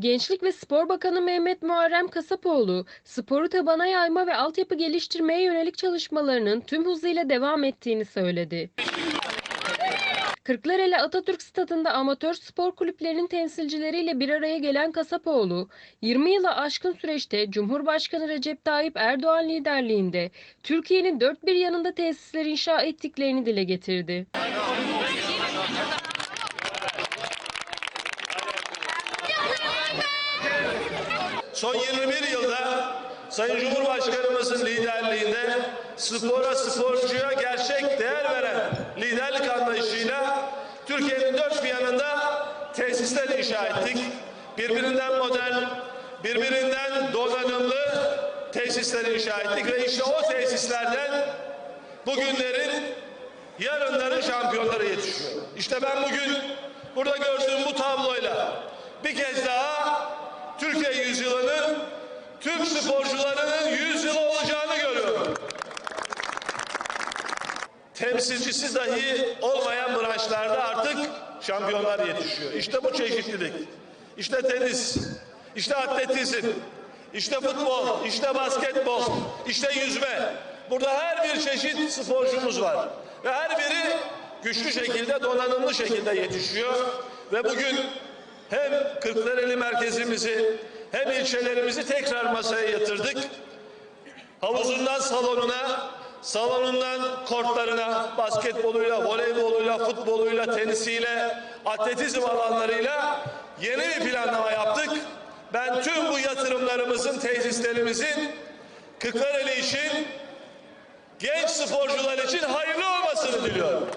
Gençlik ve Spor Bakanı Mehmet Muharrem Kasapoğlu, sporu tabana yayma ve altyapı geliştirmeye yönelik çalışmalarının tüm hızıyla devam ettiğini söyledi. Kırklareli Atatürk Stadı'nda amatör spor kulüplerinin temsilcileriyle bir araya gelen Kasapoğlu, 20 yıla aşkın süreçte Cumhurbaşkanı Recep Tayyip Erdoğan liderliğinde Türkiye'nin dört bir yanında tesisler inşa ettiklerini dile getirdi. Son 21 yılda Sayın Cumhurbaşkanımızın liderliğinde spora, sporcuya gerçek değer veren liderlik anlayışıyla Türkiye'nin dört bir yanında tesisler inşa ettik. Birbirinden modern, birbirinden donanımlı tesisler inşa ettik ve işte o tesislerden bugünlerin yarınların şampiyonları yetişiyor. İşte ben bugün burada gördüğüm bu tabloyla bir kez daha Türkiye yüzyılının Türk sporcularının yüzyılı olacağını görüyorum. Temsilcisi dahi olmayan branşlarda artık şampiyonlar yetişiyor. İşte bu çeşitlilik. İşte tenis, işte atletizm, işte futbol, işte basketbol, işte yüzme. Burada her bir çeşit sporcumuz var. Ve her biri güçlü şekilde, donanımlı şekilde yetişiyor. Ve bugün hem Kırklareli merkezimizi hem ilçelerimizi tekrar masaya yatırdık. Havuzundan salonuna, salonundan kortlarına, basketboluyla, voleyboluyla, futboluyla, tenisiyle, atletizm alanlarıyla yeni bir planlama yaptık. Ben tüm bu yatırımlarımızın, tesislerimizin Kırklareli için, genç sporcular için hayırlı olmasını diliyorum.